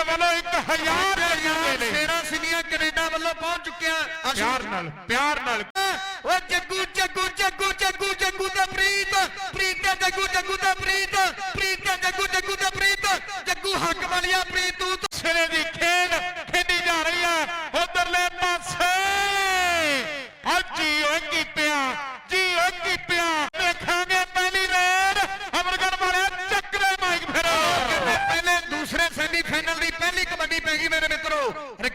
ਗਿੱਲ ਵੱਲੋਂ 1000 ਰੁਪਏ ਨੇ। ਸ਼ੇਰਾ ਸਿਨੀਆ ਕੈਨੇਡਾ ਵੱਲੋਂ ਪਹੁੰਚ ਚੁੱਕਿਆ। ਪਿਆਰ ਨਾਲ ਪਿਆਰ ਨਾਲ। ਓ ਜੱਗੂ ਜੱਗੂ ਜੱਗੂ ਜੱਗੂ ਜੱਗੂ ਤੇ ਪ੍ਰੀਤ ਪ੍ਰੀਤ ਤੇ ਜੱਗੂ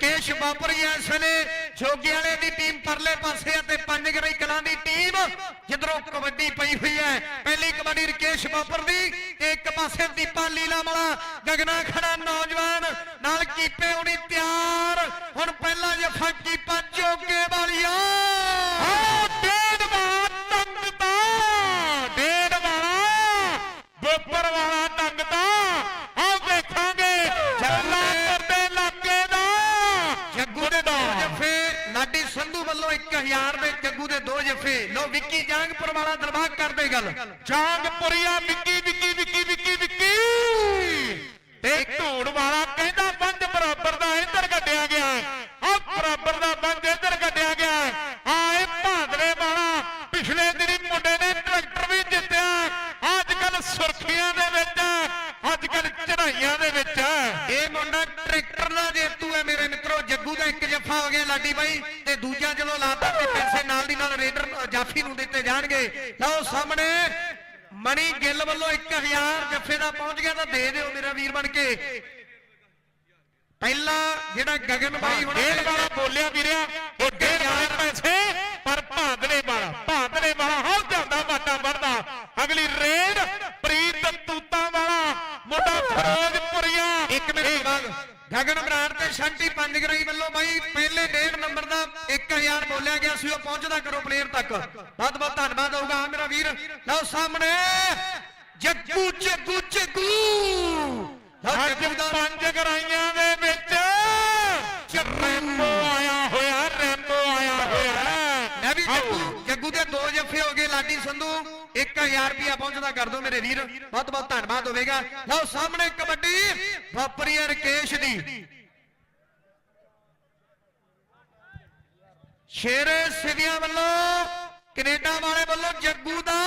ਰਕੇਸ਼ ਬਾਪਰੀਆ ਇਸ ਵੇਲੇ। ਜੋਗੀ ਵਾਲੇ ਦੀ ਟੀਮ ਪਰਲੇ ਪਾਸੇ ਅਤੇ ਪੰਜਗਰਈ ਕਲਾਂ ਦੀ ਟੀਮ ਜਿੱਧਰੋਂ ਕਬੱਡੀ ਪਈ ਹੋਈ ਹੈ। ਪਹਿਲੀ ਕਬੱਡੀ ਰਕੇਸ਼ ਬਾਪਰ ਦੀ ਤੇ ਇੱਕ ਪਾਸੇ ਦੀਪਾ ਲੀਲਾ ਵਾਲਾ ਗਗਨਾ ਖੜਾ ਨੌਜਵਾਨ ਨਾਲ ਕੀਪੇ ਹੋਣੀ ਤਿਆਰ। ਹੁਣ ਪਹਿਲਾ ਜਫਾ ਕੀਪਾ ਜੋਗੇ ਵਾਲੀਆ। ਆਹ ਡੇਢ ਵਾਲਾ ਟੰਗਦਾ ਡੇਢ ਵਾਲਾ। ਬੱਬਰ ਵਾਲਾ। ਦੇ ਦੋ ਜੱਫੇ। ਲੋ ਵਿੱਕੀ ਜਾਂਗਪੁਰ ਵਾਲਾ ਦਰਬਾਰ ਕਰਦੇ ਗੱਲ। ਜਾਂਗਪੁਰੀਆ ਵਿੱਕੀ ਵਿੱਕੀ ਵਿੱਕੀ ਵਿੱਕੀ ਵਿੱਕੀ। ਤੇ ਧੂੜ ਵਾਲਾ ਕਹਿੰਦਾ ਬੰਦ ਬਰਾਬਰ ਦਾ ਇੱਧਰ ਕੱਢਿਆ ਗਿਆ ਆ ਬਰਾਬਰ ਦਾ ਬੰਦ ਇੱਧਰ ਕੱਢਿਆ ਗਿਆ ਆਏ ਭਾਦਰੇ ਵਾਲਾ ਪਿਛਲੇ ਦਿਨੀ ਮੁੰਡੇ ਨੇ ਟਰੈਕਟਰ ਵੀ ਜਿੱਤਿਆ ਅੱਜ ਕੱਲ ਸੁਰਖੀਆਂ ਦੇ ਵਿੱਚ ਅੱਜ ਕੱਲ ਚੜਾਈਆਂ ਦੇ ਵਿੱਚ ਇਹ ਮੁੰਡਾ ਟਰੈਕਟਰ ਦਾ ਜੇਤੂ ਹੈ ਮੇਰੇ ਜੱਗੂ ਦਾ ਇੱਕ ਜੱਫਾ ਹੋ ਗਿਆ ਲਾਡੀ ਬਾਈ ਤੇ ਦੂਜਾ ਚਲੋ ਲਾਤਾ ਤੇ ਪੈਸੇ ਨਾਲ ਦੀ ਨਾਲ ਰੇਡਰ ਜਾਫੀ ਨੂੰ ਦਿੱਤੇ ਜਾਣਗੇ। ਲਓ ਸਾਹਮਣੇ ਮਣੀ ਗਿੱਲ ਵੱਲੋਂ 1000 ਜੱਫੇ ਦਾ ਪਹੁੰਚ ਗਿਆ ਤਾਂ ਦੇ ਦਿਓ ਮੇਰਾ ਵੀਰ ਬਣ ਕੇ। ਪਹਿਲਾ ਜਿਹੜਾ ਗਗਨ ਬਾਈ ਹੁਣ ਡੇਢ ਵਾਲਾ ਬੋਲਿਆ ਵੀਰਿਆ ਉਹ ਡੇਢ ਵਾਲੇ ਪੈਸੇ ਪਰ ਭਾਦਲੇ ਵਾਲਾ ਭਾਦਲੇ ਵਾਲਾ ਹੌ ਜਾਂਦਾ ਬਾਟਾ ਵਰਦਾ। ਅਗਲੀ ਰੇਡ ਪ੍ਰੀਤ ਤੂਤਾਂ ਵਾਲਾ ਮੁੰਡਾ ਫਿਰੋਜ਼ਪੁਰੀਆ ਇੱਕ ਮਿੰਟ ਬਾਅਦ ਗਗਨ ਬਰਾੜ ਤੇ ਸ਼ੰਟੀ ਪੰਜਗਰਾਈ ਵੱਲੋਂ ਬਾਈ ਪਹਿਲੇ ਡੇਢ ਨੰਬਰ ਦਾ 1000 ਬੋਲਿਆ ਗਿਆ ਸੀ ਉਹ ਪਹੁੰਚਦਾ ਕਰੋ ਪਲੇਅਰ ਤੱਕ। ਬਹੁਤ ਬਹੁਤ ਧੰਨਵਾਦ ਹੋਊਗਾ ਹਾਂ ਮੇਰਾ ਵੀਰ। ਲਓ ਸਾਹਮਣੇ ਜੱਗੂ ਜੱਗੂ ਜੱਗੂ। ਅੱਜ ਪੰਜ ਗਰਾਈਆਂ ਦੇ ਵਿੱਚ ਰੈਂਬੋ ਆਇਆ ਹੋਇਆ ਰੈਂਬੋ ਆਇਆ ਹੋਇਆ। ਮੈਂ ਵੀ ਜੱਗੂ ਜੱਗੂ ਦੇ ਦੋ ਜੱਫੇ ਹੋ ਗਏ ਲਾਡੀ ਸੰਧੂ। 1000 ਰੁਪਿਆ ਪਹੁੰਚਦਾ ਕਰ ਦੋ ਮੇਰੇ ਵੀਰ। ਬਹੁਤ ਬਹੁਤ ਧੰਨਵਾਦ ਹੋਵੇਗਾ। ਲਓ ਸਾਹਮਣੇ ਕਬੱਡੀ, ਵਾਪਰੀ ਹੈ ਰਕੇਸ਼ ਦੀ। ਸ਼ੇਰੇ ਸਿਵਿਆਂ ਵੱਲੋਂ, ਕੈਨੇਡਾ ਵਾਲੇ ਵੱਲੋਂ ਜੱਗੂ ਦਾ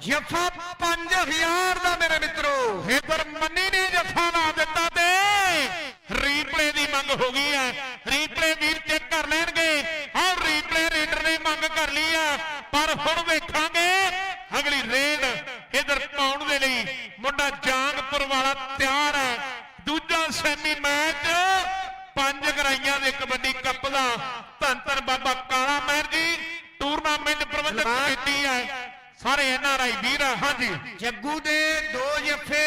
ਜੱਫਾ 5000 ਦਾ ਮੇਰੇ ਮਿੱਤਰੋ। ਇਧਰ ਮੰਨੀ ਨੇ ਜੱਫਾ ਲਾ ਦਿੱਤਾ ਤੇ ਰੀਪਲੇ ਦੀ ਮੰਗ ਹੋ ਗਈ ਹੈ। ਰੀਪਲੇ ਵੀਰ ਚੈੱਕ ਕਰ ਲੈਣ ਆਹ ਰੀਪਲੇ ਰੇਡਰ ਨੇ ਮੰਗ ਕਰ ਲਈ ਆ ਪਰ ਹੁਣ ਵੇਖਾਂਗੇ ਅਗਲੀ ਰੇਡ ਇਧਰ ਪਾਉਣ ਦੇ ਲਈ ਮੁੰਡਾ ਜਾਂਗਪੁਰ ਵਾਲਾ ਤਿਆਰ ਹੈ। ਦੂਜਾ ਸੈਮੀ ਮੈਚ ਪੰਜ ਗਰਾਈਆਂ ਦੇ ਕਬੱਡੀ ਕੱਪ ਦਾ ਧੰਨ ਧੰਨ ਬਾਬਾ ਕਾਲਾ ਮਹਿਰ ਜੀ। ਟੂਰਨਾਮੈਂਟ ਪ੍ਰਬੰਧਕ ਕਮੇਟੀ ਹੈ। ਸਾਰੇ ਐਨਆਰਆਈ ਵੀਰ ਆ, ਹਾਂਜੀ। ਜੱਗੂ ਦੇ ਦੋ ਜੱਫੇ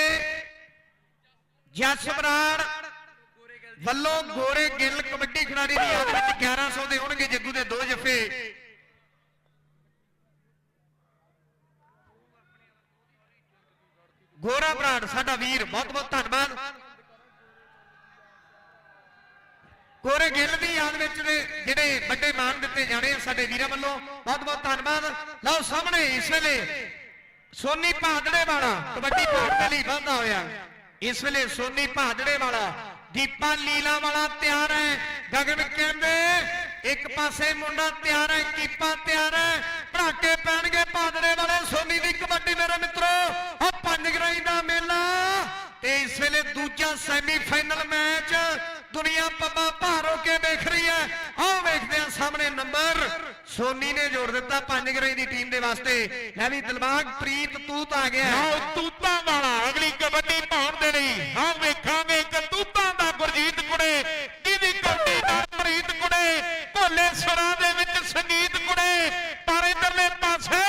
ਜਸ ਬਰਾੜ ਵੱਲੋਂ ਗੋਰੇ ਗਿੱਲ ਕਬੱਡੀ ਖਿਡਾਰੀ ਦੀ ਯਾਦ ਵਿੱਚ 1100 ਦੇ ਹੋਣਗੇ। ਜੱਗੂ ਦੇ ਦੋ ਜੱਫੇ। ਗੋਰਾ ਬਰਾੜ ਸਾਡਾ ਵੀਰ, ਬਹੁਤ ਬਹੁਤ ਧੰਨਵਾਦ। ਗੋਰੇ ਗਿੱਲ ਦੀ ਯਾਦ ਵਿੱਚ ਨੇ, ਜਿਹੜੇ ਵੱਡੇ ਮਾਨ ਦਿੱਤੇ ਜਾਣੇ ਆ ਸਾਡੇ ਵੀਰਾਂ ਵੱਲੋਂ, ਬਹੁਤ ਬਹੁਤ ਧੰਨਵਾਦ। ਲਓ ਸਾਹਮਣੇ ਇਸ ਵੇਲੇ ਸੋਨੀ ਭਾਦੜੇ ਵਾਲਾ ਕਬੱਡੀ ਪਾਉਣ ਦੇ ਲਈ ਵਾਧਾ ਹੋਇਆ। ਇਸ ਵੇਲੇ ਸੋਨੀ ਭਾਦੜੇ ਵਾਲਾ ਦੀਪਾ ਲੀਲਾ ਵਾਲਾ ਤਿਆਰ ਹੈ। ਗਗਨ ਕਹਿੰਦੇ ਇੱਕ ਪਾਸੇ ਮੁੰਡਾ ਤਿਆਰ ਹੈ, ਕੀਪਾ ਤਿਆਰ ਹੈ। ਭੜਾਕੇ ਪੈਣਗੇ ਭਾਦੜੇ ਵਾਲੇ, ਸੋਨੀ ਦੀ ਕਬੱਡੀ ਮੇਰੇ ਮਿੱਤਰੋ। ਆ ਪੰਜ ਗਰਾਈ ਦਾ ਮੇਲਾ। ਤੇ ਇਸ ਵੇਲੇ ਦੂਜਾ ਸੈਮੀਫਾਈਨਲ ਮੈਚ ਦੁਨੀਆ ਪੱਬਾ ਭਾਰ ਹੋ ਕੇ ਵੇਖ ਰਹੀ ਹੈ। ਆਓ ਵੇਖਦੇ ਆ ਸਾਹਮਣੇ ਨੰਬਰ ਸੋਨੀ ਨੇ ਜੋੜ ਦਿੱਤਾ ਪੰਜ ਗਰਾਈ ਦੀ ਟੀਮ ਦੇ ਵਾਸਤੇ। ਲੈ ਵੀ ਦਿਲਬਾਗ, ਪ੍ਰੀਤ ਤੂਤ ਆ ਗਿਆ। ਆਓ ਤੂਤਾਂ ਵਾਲਾ ਅਗਲੀ ਕਬੱਡੀ ਪਾਉਣ ਦੇ ਲਈ। ਹਾਂ ਵੇਖਾਂਗੇ ਇੱਕ ਤੂਤਾਂ ਦਾ ਗੁਰਜੀਤ ਕੁੜੇ। ਕਿਹਦੀ ਕਬੱਡੀ ਪ੍ਰੀਤ ਕੁੜੇ ਭੋਲੇ ਸੁਰਾਂ ਦੇ ਵਿੱਚ ਸੰਗੀਤ ਕੁੜੇ ਪਰ ਇਧਰਲੇ ਪਾਸੇ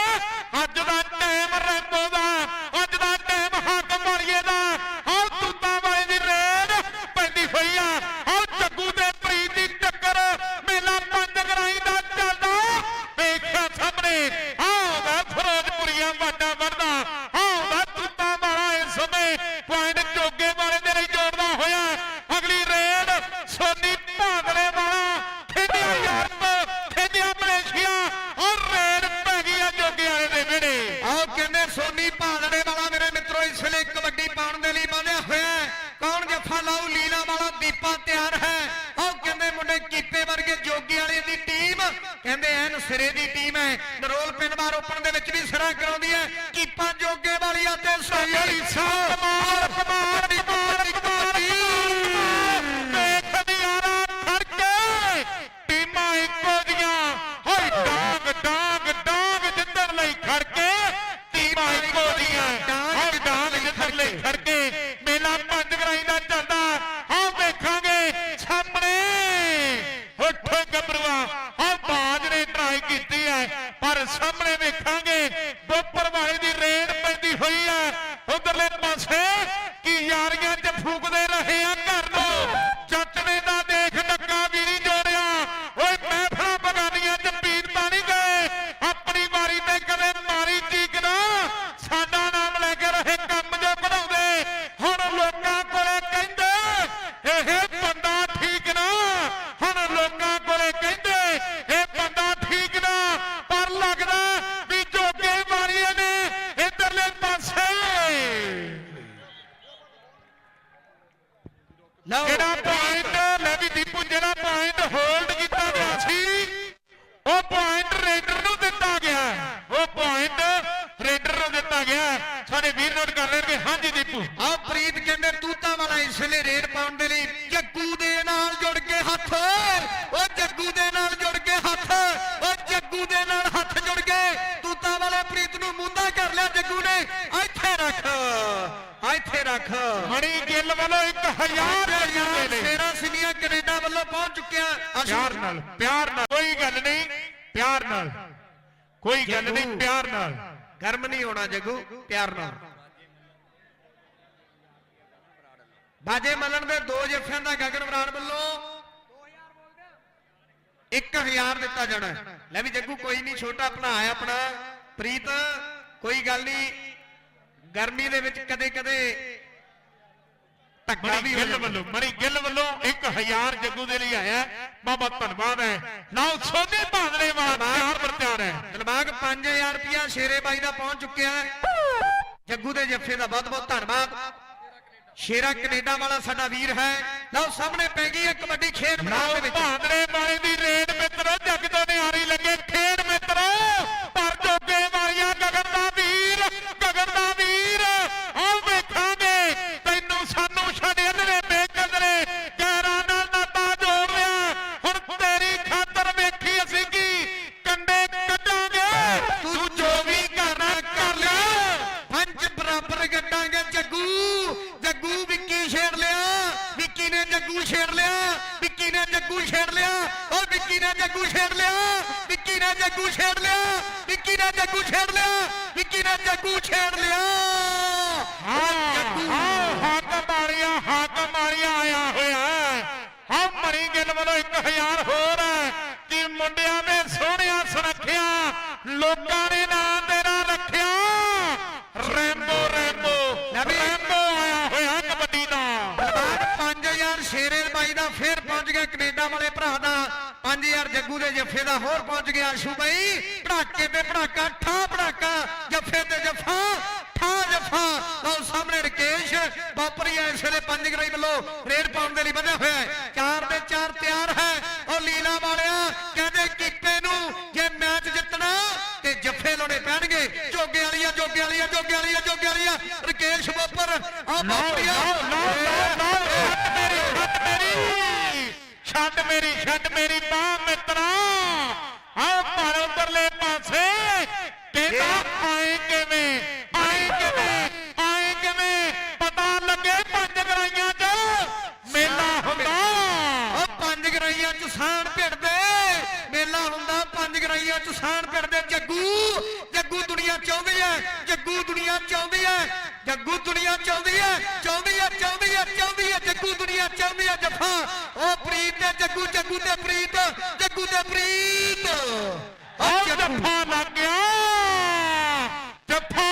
ਵਿੱਚ ਵੀ ਜੋਗੇ ਵਾਲੀਆ ਤੇ ਸੋਈ ਸਾਹਿਬ ਕਮਾਲ ਕਮਾਲ ਕਮਾਲ ਕਮਾਲ ਦੇਖ ਨਿਆਰਾ ਖੜ ਕੇ ਟੀਮਾਂ ਇੱਕੋ ਜੀਆਂ ਹੋਏ ਡਾਂਗ ਡਾਂਗ ਡਾਂਗ ਜਿੱਧਰ ਲਈ ਖੜ ਕੇ ਟੀਮਾਂ ਇੱਕੋ ਜੀਆਂ ਹੋਏ ਡਾਂਗ ਜਿੱਧਰ ਲਈ ਖੜ ਕੇ ਮੇਲਾ ਪੰਜ ਗਰਾਈ ਦਾ ਚੱਲਦਾ ਹਾਂ ਵੇਖਾਂਗੇ ਸਾਹਮਣੇ ਉੱਠੋ ਗੱਭਰੂਆ ਹਾਂ ਬਾਜ ਨੇ ਟਰਾਈ ਕੀਤੀ ਹੈ ਪਰ ਸਾਹਮਣੇ ਵੇਖਾਂਗੇ ਬੋਪਰ ਵਾਲੇ ਦੀ ਰੇਡ ਪੈਂਦੀ ਹੋਈ ਹੈ ਉਧਰਲੇ ਪਾਸੇ ਕੀ ਯਾਰੀਆਂ 'ਚ ਫੂਕਦੇ ਰਹੇ ਆ ਘਰ ਨੂੰ ਜੱਟ ਨੇ ਤਾਂ ਦੇਖ ਡੱਕਾ ਵੀ ਨਹੀਂ ਜੋੜਿਆ ਓਏ ਮਹਿਫਲਾਂ ਬਗਾਨੀਆਂ 'ਚ ਪੀਰ ਤਾਂ ਨਹੀਂ ਗਏ ਆਪਣੀ ਵਾਰੀ ਤੇ ਕਦੇ ਮਾਰੀ ਚੀਕ ਨਾ ਸਾਡਾ ਨਾਮ ਲੈ ਕੇ ਰਹੇ ਕੰਮ ਜੋ ਕਢਾਉਂਦੇ ਹੁਣ ਲੋਕਾਂ ਕੋਲੇ ਕਹਿੰਦੇ ਇਹ ਬੰਦਾ ਠੀਕ ਨਾ ਹੁਣ ਲੋਕਾਂ ਕੋਲੇ ਕਹਿੰਦੇ ਇਹ ਬੰਦਾ ਠੀਕ ਨਾ ਪਰ ਲੱਗਦਾ ਵੀ ਜੋਗੇ ਮਾਰੀਏ ਨੇ ਇਧਰਲੇ ਪਾਸੇ ਲਓ ਜਿਹੜਾ ਪੁਆਇੰਟ ਲੈ ਵੀ ਦੀਪੂ ਜਿਹੜਾ ਪੁਆਇੰਟ ਹੋਲਡ ਕੀਤਾ ਗਿਆ ਸੀ ਉਹ ਪੁਆਇੰਟ ਰੇਡਰ ਨੂੰ ਦਿੱਤਾ ਗਿਆ। ਉਹ ਪੁਆਇੰਟ ਰੇਡਰ ਨੂੰ ਦਿੱਤਾ ਗਿਆ। ਸਾਡੇ ਵੀਰ ਨੋਟ ਕਰ ਲੈਣਗੇ ਹਾਂਜੀ ਦੀਪੂ। ਆ ਪ੍ਰੀਤ ਕਹਿੰਦੇ ਤੂਤਾ ਵਾਲਾ ਇਸ ਵੇਲੇ ਰੇਡ ਪਾਉਣ ਦੇ ਲਈ ਜੱਗੂ ਦੇ ਨਾਲ ਜੁੜ ਕੇ ਹੱਥ ਓ ਜੱਗੂ ਦੇ ਨਾਲ ਜੁੜ ਕੇ ਹੱਥ ਓ ਜੱਗੂ ਦੇ ਨਾਲ ਹੱਥ ਜੁੜ ਕੇ ਤੂਤਾ ਵਾਲੇ ਪ੍ਰੀਤ ਨੂੰ ਮੁੰਦਾ ਕਰ ਲਿਆ ਜੱਗੂ ਨੇ ਇੱਥੇ ਰੱਖ ਰੱਖ ਮਣੀ ਗਿੱਲ ਵੱਲੋਂ 1000 ਰੁਪਏ ਨੇ ਸ਼ੇਰਾ ਸਿੰਘੀਆਂ ਕੈਨੇਡਾ ਵੱਲੋਂ ਪਹੁੰਚ ਚੁੱਕਿਆ। ਪਿਆਰ ਨਾਲ ਪਿਆਰ ਨਾਲ। ਕੋਈ ਗੱਲ ਨਹੀਂ ਪਿਆਰ ਨਾਲ। ਕੋਈ ਗੱਲ ਨਹੀਂ ਪਿਆਰ ਨਾਲ। ਗਰਮ ਨਹੀਂ ਹੋਣਾ ਜੱਗੂ ਪਿਆਰ ਨਾਲ। ਬਾਜੇ ਮੱਲਣ ਦੇ ਦੋ ਜੱਫਿਆਂ ਦਾ ਗਗਨ ਬਰਾੜ ਵੱਲੋਂ 1000 ਦਿੱਤਾ ਜਾਣਾ। ਲੈ ਵੀ ਜੱਗੂ ਕੋਈ ਨਹੀਂ ਛੋਟਾ ਹੈ ਆਪਣਾ। ਪ੍ਰੀਤ ਕੋਈ ਗੱਲ ਨਹੀਂ। ਗਰਮੀ ਦੇ ਵਿੱਚ ਕਦੇ ਕਦੇ ਧੱਕਾ ਵੀ ਗਿੱਲ ਵੱਲੋਂ ਮਣੀ ਗਿੱਲ ਵੱਲੋਂ 1000 ਜੱਗੂ ਦੇ ਲਈ ਆਇਆ। ਬਹੁਤ ਧੰਨਵਾਦ ਹੈ। ਲਓ ਸੋਨੇ ਭਾਂਦਰੇ ਤਿਆਰ ਪਰ ਤਿਆਰ ਹੈ। ਦਿਲਬਾਗ 5000 ਰੁਪਿਆ ਸ਼ੇਰੇ ਬਾਈ ਦਾ ਪਹੁੰਚ ਚੁੱਕਿਆ ਹੈ। ਜੱਗੂ ਦੇ ਜੱਫੇ ਦਾ ਬਹੁਤ ਬਹੁਤ ਧੰਨਵਾਦ। ਸ਼ੇਰਾ ਕੈਨੇਡਾ ਵਾਲਾ ਸਾਡਾ ਵੀਰ ਹੈ। ਲਓ ਸਾਹਮਣੇ ਪੈ ਗਈ ਹੈ ਕਬੱਡੀ ਖੇਡ ਮੈਦਾਨ ਦੇ ਵਿੱਚ। ਭਾਂਦਰੇ ਵਾਲੇ ਦੀ ਰੇਡ ਮਿੱਤਰੋ ਜੱਗ ਤੋਂ ਨਿਆਰੀ ਲੱਗੇ ਖੇਡ ਮਿੱਤਰੋ। ਪਰ ਜੋਗੇ ਮਾਰੀਆਂ ਗਗਨ ਦਾ ਵੀਰ ਗਗਨ ਦਾ ਵੀਰ ਆਓ ਵੇਖਾਂਗੇ ਤੈਨੂੰ ਸਾਨੂੰ ਛੱਡ ਅੰਦਰੇ ਬੇਕਦਰੇ ਗੈਰਾਂ ਨਾਲ ਨਾਤਾ ਜੋੜ ਲਿਆ ਹੁਣ ਤੇਰੀ ਖਾਤਰ ਵੇਖੀ ਅਸੀਂ ਕੀ ਕੰਡੇ ਕੱਢਾਂਗੇ ਤੂੰ ਜੋ ਵੀ ਕਰਨਾ ਕਰ ਲਿਆ ਪੰਜ ਬਰਾਬਰ ਗੱਡਾਂਗੇ ਜੱਗੂ ਜੱਗੂ ਵਿੱਕੀ ਛੇੜ ਲਿਆ ਵਿੱਕੀ ਨੇ ਜੱਗੂ ਛੇੜ ਲਿਆ ਵਿੱਕੀ ਨੇ ਜੱਗੂ ਛੇੜ ਲਿਆ ਓ ਵਿੱਕੀ ਨੇ ਜੱਗੂ ਛੇੜ ਲਿਆ ਵਿੱਕੀ ਨੇ ਜੱਗੂ ਛੇੜ ਲਿਆ ਵਿੱਕੀ ਨੇ ਜੱਗੂ ਛੇੜ ਲਿਆ ਵਿੱਕੀ ਨੇ ਜੱਗੂ ਛੇੜ ਲਿਆ ਹਾਂ ਹਾਂ ਹੱਕ ਮਾਰੀਆਂ ਹੱਕ ਮਾਰੀਆਂ ਆਇਆ ਹੋਇਆ ਹਾਂ ਮਣੀ ਗਿੱਲ ਵੱਲੋਂ 1000 ਹੋਰ ਹੈ ਕਿ ਮੁੰਡਿਆਂ ਨੇ ਸੋਹਣਿਆ ਸੁਰੱਖਿਆ ਲੋਕਾਂ ਨੇ ਨਾਂ ਤੇਰਾ ਰੱਖਿਆ ਰੈਂਬੋ ਰੈਂਬੋ ਰੈਂਬੋ ਆਇਆ ਹੋਇਆ ਕਬੱਡੀ ਦਾ ਬਾਅਦ 5000 ਸ਼ੇਰੇ ਬਾਈ ਦਾ ਫੇਰ ਪਹੁੰਚ ਗਿਆ ਕੈਨੇਡਾ ਵਾਲੇ ਭਰਾ ਦਾ 5000 ਜੱਗੂ ਦੇ ਜੱਫੇ ਦਾ ਹੋਰ ਪਹੁੰਚ ਪੜਾਕੇ ਤੇ ਪੜਾਕਾ ਠਾ ਪੜਾਕਾ, ਜੱਫੇ ਤੇ ਜੱਫਾ ਠਾ ਜੱਫਾ। ਲਓ ਸਾਹਮਣੇ ਰਕੇਸ਼ ਬਾਪਰੀਆ ਇਸ ਵੇਲੇ ਪੰਜ ਗਰਾਈ ਵੱਲੋਂ। ਰੇਡ ਪਾਉਣ ਦੇ ਲਈ ਵਧਿਆ ਹੋਇਆ ਹੈ। ਚਾਰ ਦੇ ਚਾਰ ਤਿਆਰ ਹੈ। ਉਹ ਲੀਲਾ ਵਾਲਿਆ ਕਹਿੰਦੇ ਕਿੱਕੇ ਨੂੰ ਜੇ ਮੈਚ ਜਿੱਤਣਾ ਤੇ ਜੱਫੇ ਲਾਉਣੇ ਪੈਣਗੇ। ਜੋਗੇ ਵਾਲੀਆ ਜੋਗੇ ਵਾਲੀਆ ਜੋਗੇ ਵਾਲੀਆ ਜੋਗੇ ਵਾਲੀਆ। ਰਕੇਸ਼ ਬਾਪਰ ਆ ਬਾਪਰੀਆ ਲਓ ਲਓ ਲਓ ਲਓ ਛੱਡ ਮੇਰੀ ਛੱਡ ਮੇਰੀ ਛੱਡ ਮੇਰੀ ਛੱਡ ਮੇਰੀ ਬਾਹ ਮਿੱਤਰਾ ਆਹ ਪਰ ਉਧਰਲੇ ਪਾਸੇ ਕਹਿੰਦਾ ਆਏ ਕਿਵੇਂ ਆਏ ਕਿਵੇਂ ਆਏ ਕਿਵੇਂ ਪਤਾ ਲੱਗੇ ਪੰਜ ਗਰਾਈਆਂ 'ਚ ਮੇਲਾ ਹੁੰਦਾ ਉਹ ਪੰਜ ਗਰਾਈਆਂ ਚ ਸਾਣ ਭਿੜਦੇ ਮੇਲਾ ਹੁੰਦਾ, ਪੰਜ ਗਰਾਈਆਂ ਚ ਸਾਣ ਭਿੜਦੇ ਜੱਗੂ ਜੱਗੂ ਦੁਨੀਆ ਚਾਹੁੰਦੀ ਹੈ ਜੱਗੂ ਦੁਨੀਆ ਚਾਹੁੰਦੀ ਹੈ ਜੱਗੂ ਦੁਨੀਆ ਚਾਹੁੰਦੀ ਹੈ ਚਾਹੁੰਦੀ ਹੈ ਚਾਹੁੰਦੀ ਹੈ ਚਾਹੁੰਦੀ ਹੈ ਜੱਗੂ ਦੁਨੀਆ ਚਾਹੁੰਦੀ ਹੈ ਜੱਫਾ। ਉਹ ਪ੍ਰੀਤ ਤੇ ਜੱਗੂ ਜੱਗੂ ਤੇ ਪ੍ਰੀਤ, ਜੱਗੂ ਤੇ ਪ੍ਰੀਤ। ਉਹ ਆਹ ਜੱਫਾ ਲੱਗ ਗਿਆ। ਜੱਫਾ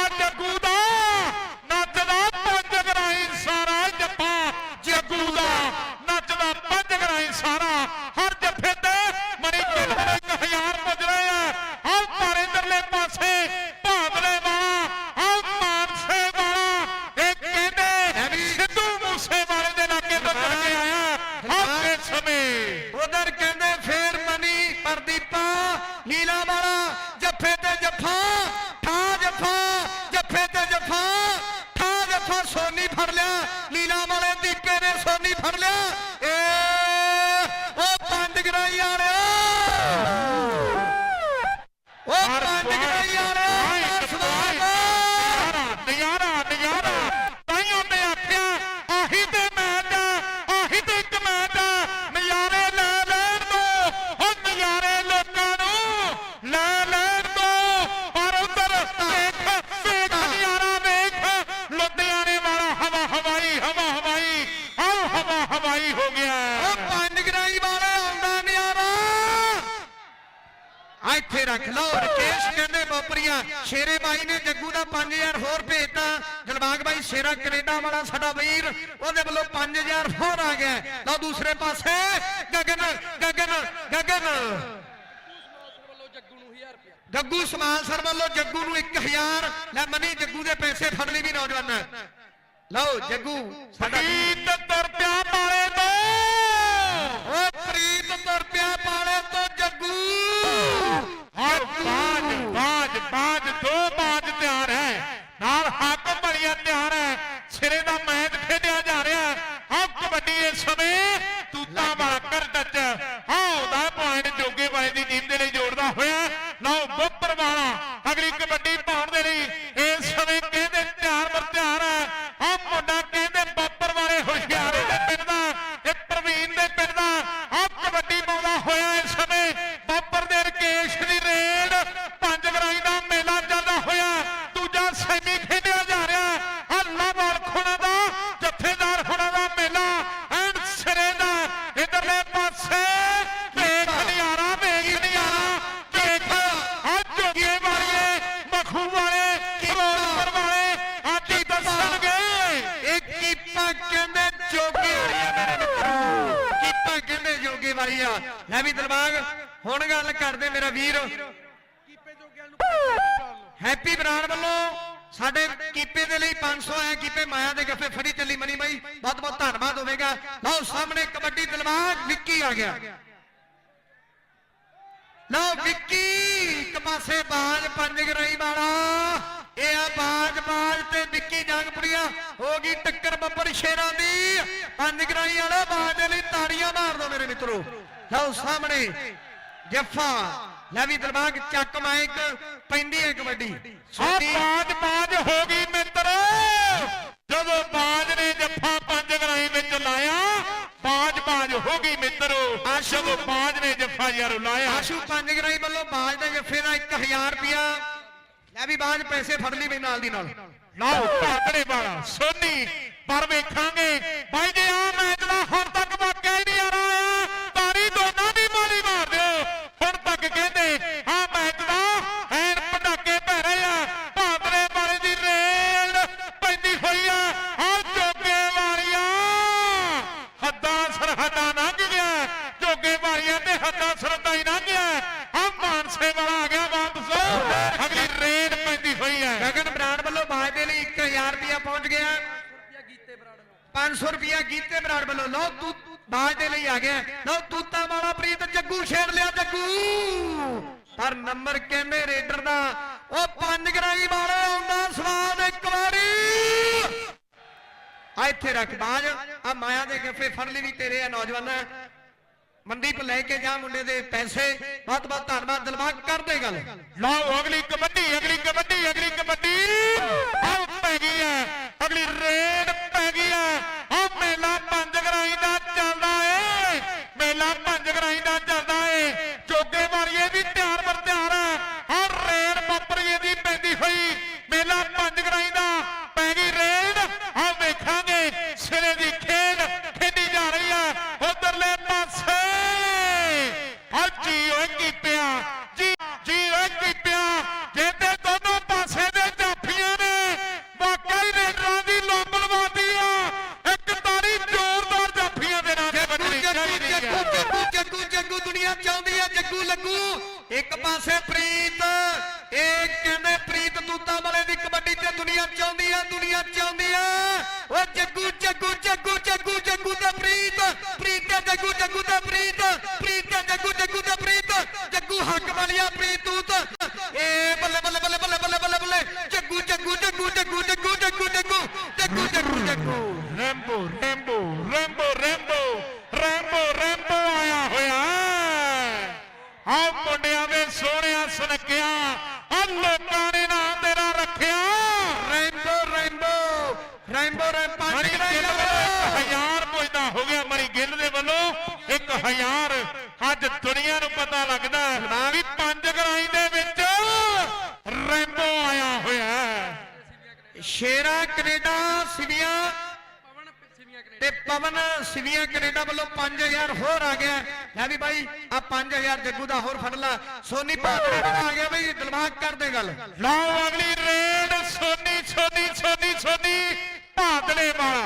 ਪੰਜ ਗਰਾਈ ਵਾਲਿਆ ਪੰਜ ਗਰਾਈ ਵਾਲਿਆ ਸਵਾਗਤ ਨਜ਼ਾਰਾ ਨਜ਼ਾਰਾ ਤਾਈਓ ਤੇ ਆਖਿਆ ਆਹੀ ਤੇ ਮੈਚ ਆ ਆਹੀ ਤੇ ਇੱਕ ਮੈਚ ਆ ਨਜ਼ਾਰੇ ਲੈ ਲੈਣ ਦੋ ਉਹ ਨਜ਼ਾਰੇ ਲੋਕਾਂ ਨੂੰ ਲੈ ਲੈਣ ਦੋ ਪਰ ਉਧਰ ਦੇਖ ਦੇਖ ਨਜ਼ਾਰਾ ਦੇਖ ਲੁਧਿਆਣੇ ਵਾਲਾ ਹਵਾ ਹਵਾਈ ਹਵਾ ਹਵਾਈ ਆਹ ਹਵਾ ਹਵਾਈ ਹੋ ਗਿਆ ਉਹ ਪੰਜ ਗਰਾਈ ਵਾਲੇ ਆਉਂਦਾ ਨਿਆਰਾ ਆ ਇੱਥੇ ਰੱਖ ਲਓ। ਰਕੇਸ਼ ਕਹਿੰਦੇ, ਬੋਪਰੀਆਂ, ਸ਼ੇਰੇ ਬਾਈ ਨੇ ਜੱਗੂ ਦਾ 5000 ਹੋਰ ਭੇਜਤਾ। ਦਿਲਬਾਗ ਬਾਈ, ਸ਼ੇਰਾ ਕੈਨੇਡਾ ਵਾਲਾ ਸਾਡਾ ਵੀਰ, ਉਹਦੇ ਵੱਲੋਂ 5000 ਹੋਰ ਆ ਗਿਆ। ਲਓ ਦੂਸਰੇ ਪਾਸੇ। ਗਗਨ ਗਗਨ ਗਗਨ। ਗੱਗੂ ਸਮਾਨ ਸਰ ਵੱਲੋਂ ਜੱਗੂ ਨੂੰ 1000 ਲੈ ਮਨੀ, ਜੱਗੂ ਦੇ ਪੈਸੇ ਫੜ ਲਈ ਵੀ ਨੌਜਵਾਨ। ਲਓ ਜੱਗੂ, ਸਾਡਾ ਵੀਰ। ਪਿਆ ਮਾਲੇ ਤੋਂ ਓ ਪ੍ਰੀਤ ਤੁਰ ਪਿਆ ਪਾਲੇ ਤੋਂ ਜੱਗੂ ਔਰ ਬਾਜ ਬਾਜ ਬਾਜ ਦੋ ਬਾਜ ਤਿਆਰ ਹੈ ਨਾਲ ਹੱਕ ਬੜੀਆ ਤਿਆਰ ਹੈ ਸਿਰੇ ਦਾ ਮੈਚ ਖੇਡਿਆ ਜਾ ਰਿਹਾ ਹੈ ਆਹ ਕਬੱਡੀ ਇਸ ਸਮੇਂ ਤੂਤਾ ਵਾਲਾ ਕਰ ਟੱਚ ਆਹ ਦਾ ਪੁਆਇੰਟ ਜੋਗੇ ਵਾਲੇ ਦੀ ਟੀਮ ਦੇ ਲਈ ਜੋੜਦਾ ਹੋਇਆ ਲਓ ਬੱਪਰ ਵਾਲਾ ਅਗਲੀ ਕਬੱਡੀ ਪਾਉਣ ਦੇ ਲਈ ਇਸ ਸਮੇਂ ਕਹਿੰਦੇ ਤਿਆਰ ਬਰ ਤਿਆਰ ਹੈ ਆਹ ਮੁੰਡਾ ਕਹਿੰਦੇ ਬੱਪਰ ਵਾਲੇ ਹੁਸ਼ਿਆਰੇ ਦੇ ਪਿੰਡ ਦਾ ਇਹ ਪ੍ਰਵੀਨ ਦੇ ਪਿੰਡ ਦਾ ਆਹ ਕਬੱਡੀ ਪਾਉਂਦਾ ਹੋਇਆ ਇਸ ਸਮੇਂ ਬੱਪਰ ਦੇ ਰਕੇਸ਼ ਹੈਪੀ ਬਰਾੜ ਵੱਲੋਂ ਸਾਡੇ ਕੀਪੇ ਦੇ ਲਈ 500 ਹੈ ਕੀਪੇ ਮਾਇਆ ਦੇ ਗੱਫੇ ਫੜੀ ਚੱਲੀ ਮਨੀ ਬਾਈ। ਬਹੁਤ ਬਹੁਤ ਧੰਨਵਾਦ ਹੋਵੇਗਾ। ਲਓ ਸਾਹਮਣੇ ਕਬੱਡੀ ਦਿਲਬਾਗ ਵਿੱਕੀ ਆ ਗਿਆ। ਲਓ ਵਿੱਕੀ, ਇੱਕ ਬਾਜ ਪੰਜ ਗਰਾਈ ਵਾਲਾ। ਇਹ ਆ ਬਾਜ ਬਾਜ ਤੇ ਵਿੱਕੀ ਜੰਗਪੁਰੀਆ। ਹੋ ਗਈ ਟੱਕਰ ਬੱਬਰ ਸ਼ੇਰਾਂ ਦੀ। ਪੰਜ ਗਰਾਈ ਵਾਲਾ ਬਾਜ ਦੇ ਲਈ ਤਾੜੀਆਂ ਮਾਰ ਦੋ ਮੇਰੇ ਮਿੱਤਰੋ। ਲਓ ਸਾਹਮਣੇ ਜੱਫਾ। ਲੈ ਵੀ ਦਿਲਬਾਗ ਚੱਕ ਮਾਈਕ ਪੈਂਦੀ ਹੈ ਕਬੱਡੀ। ਆ। ਬਾਜ ਬਾਜ ਹੋ ਗਈ ਮਿੱਤਰ। ਜਦੋਂ ਬਾਜ ਨੇ ਜੱਫਾ ਪੰਜ ਗਰਾਈ ਵਿੱਚ ਲਾਇਆ ਬਾਜ ਬਾਜ ਹੋ ਗਈ ਮਿੱਤਰੋ। ਆਸ਼ੂ। ਬਾਜ ਨੇ ਜੱਫਾ ਯਾਰੋ ਲਾਇਆ। ਆਸ਼ੂ ਪੰਜ ਗਰਾਈ ਵੱਲੋਂ ਬਾਜ ਦੇ ਜੱਫੇ ਦਾ 1000 ਰੁਪਿਆ ਲੈ ਵੀ ਬਾਜ ਪੈਸੇ ਫੜ ਲਈ ਵੀ ਨਾਲ ਦੀ ਨਾਲ। ਲਓ ਭਾਗੜੇ ਵਾਲਾ ਸੋਨੀ ਪਰ ਵੇਖਾਂਗੇ। ਬਾਈ ਜੇ ਆ ਮੈਚ ਦਾ ਹੁਣ ਤੱਕ ਵਾਕਿਆ ਹੀ ਨਹੀਂ ਆ ਰਿਹਾ ਤਾਰੀ ਦੋਨਾਂ ਦੀ ਮਾਰੀ ਮਾਰ ਦਿਓ ਹੁਣ ਤੱਕ ਕਹਿੰਦੇ ਆ ਮੈਚ ਦਾ ਐਨ ਪਟਾਕੇ ਪੈ ਰਹੇ ਆ ਭਾਗੜੇ ਵਾਲੇ ਦੀ ਰੇਡ ਪੈਂਦੀ ਹੋਈ ਆ ਆ ਜੋਗੇ ਵਾਲੀਆਂ ਹੱਦਾਂ ਸਰਹੱਦਾਂ ਲੰਘ ਗਿਆ ਜੋਗੇ ਵਾਲੀਆਂ ਤੇ ਹੱਦਾਂ ਸਰਹੱਦਾਂ ਹੀ ਲੰਘ ਗਿਆ ਆ ਮਾਨਸੇ ਵਾਲਾ ਆ ਗਿਆ ਵਾਪਸ ਅਗਲੀ ਰੇਡ ਪੈਂਦੀ ਹੋਈ ਹੈ ਗਗਨ ਬਰਾੜ ਵੱਲੋਂ ਬਾਜ ਦੇ ਲਈ 1000 ਰੁਪਿਆ ਪਹੁੰਚ ਗਿਆ 500 ਰੁਪਿਆ ਗੀਤੇ ਬਰਾੜ ਵੱਲੋਂ ਲਓ ਤੂੰ ਬਾਜ ਦੇ ਲਈ ਆ ਗਿਆ ਲਓ ਤੂਤਾ ਵਾਲਾ ਪ੍ਰੀਤ ਜੱਗੂ ਛੇੜ ਲਿਆ ਜੱਗੂ ਪਰ ਨੰਬਰ ਕਹਿੰਦੇ ਰੇਡਰ ਦਾ ਉਹ ਪੰਜ ਗਰਾਈ ਵਾਲੇ ਆਉਂਦਾ ਸਵਾਦ ਇੱਕ ਵਾਰੀ ਆ ਇੱਥੇ ਰੱਖ ਬਾਜ। ਆ ਮਾਇਆ ਦੇ ਗੱਫੇ ਫੜ ਲਈ ਵੀ ਤੇਰੇ ਆ ਨੌਜਵਾਨ। ਮਨਦੀਪ ਲੈ ਕੇ ਜਾ ਮੁੰਡੇ ਦੇ ਪੈਸੇ। ਬਹੁਤ ਬਹੁਤ ਧੰਨਵਾਦ, ਦਿਲਬਾਗ, ਕਰਦੇ ਗੱਲ। ਲਓ, ਅਗਲੀ ਕਬੱਡੀ ਅਗਲੀ ਕਬੱਡੀ ਅਗਲੀ ਕਬੱਡੀ। ਆਹ ਪੈ ਗਈ ਹੈ। ਅਗਲੀ ਰੇਡ ਪੈ ਗਈ ਹੈ। ਦੁਨੀਆ ਚਾਹੁੰਦੀ ਹੈ ਜੱਗੂ ਜੱਗੂ ਜੱਗੂ ਜੱਗੂ ਜੱਗੂ ਦਾ ਪ੍ਰੀਤ ਪ੍ਰੀਤ ਤੇ ਜੱਗੂ ਜੱਗੂ ਦਾ ਪ੍ਰੀਤ ਪ੍ਰੀਤ ਤੇ ਜੱਗੂ ਜੱਗੂ ਦਾ ਪ੍ਰੀਤ। ਜੱਗੂ ਹੱਕ ਵਾਲਿਆ ਪ੍ਰੀਤ ਤੂਤ ਨੰਬਰ ਹੈ 5 1000 ਪੁੱਜਦਾ ਹੋ ਗਿਆ ਮਰੀ ਗਿੱਲ ਦੇ ਵੱਲੋਂ। 1000 ਅੱਜ ਦੁਨੀਆ ਨੂੰ ਪਤਾ ਲੱਗਦਾ ਨਾ ਵੀ ਪੰਜ ਗਰਾਈ ਦੇ ਵਿੱਚ ਰੈਂਬੋ ਆਇਆ ਹੋਇਆ ਸ਼ੇਰਾ ਕੈਨੇਡਾ ਸਿਵੀਆਂ ਤੇ ਪਵਨ ਸਿਵੀਆਂ ਕੈਨੇਡਾ ਵੱਲੋਂ 5000 ਹੋਰ ਆ ਗਿਆ ਲੈ ਵੀ ਬਾਈ ਆ 5000 ਜੱਗੂ ਦਾ ਹੋਰ ਫੜ ਲਾ। ਸੋਨੀ ਪਾਤਰੇ ਆ ਗਿਆ ਬਈ ਦਿਮਾਗ ਕਰਦੇ ਗੱਲ। ਲਓ ਅਗਲੀ ਰੇਡ। ਸੋਨੀ ਸੋਨੀ ਸੋਨੀ ਸੋਨੀ। ਭਾਦਲੇ ਵਾਲਾ ਹਾਂ ਕਬੱਡੀ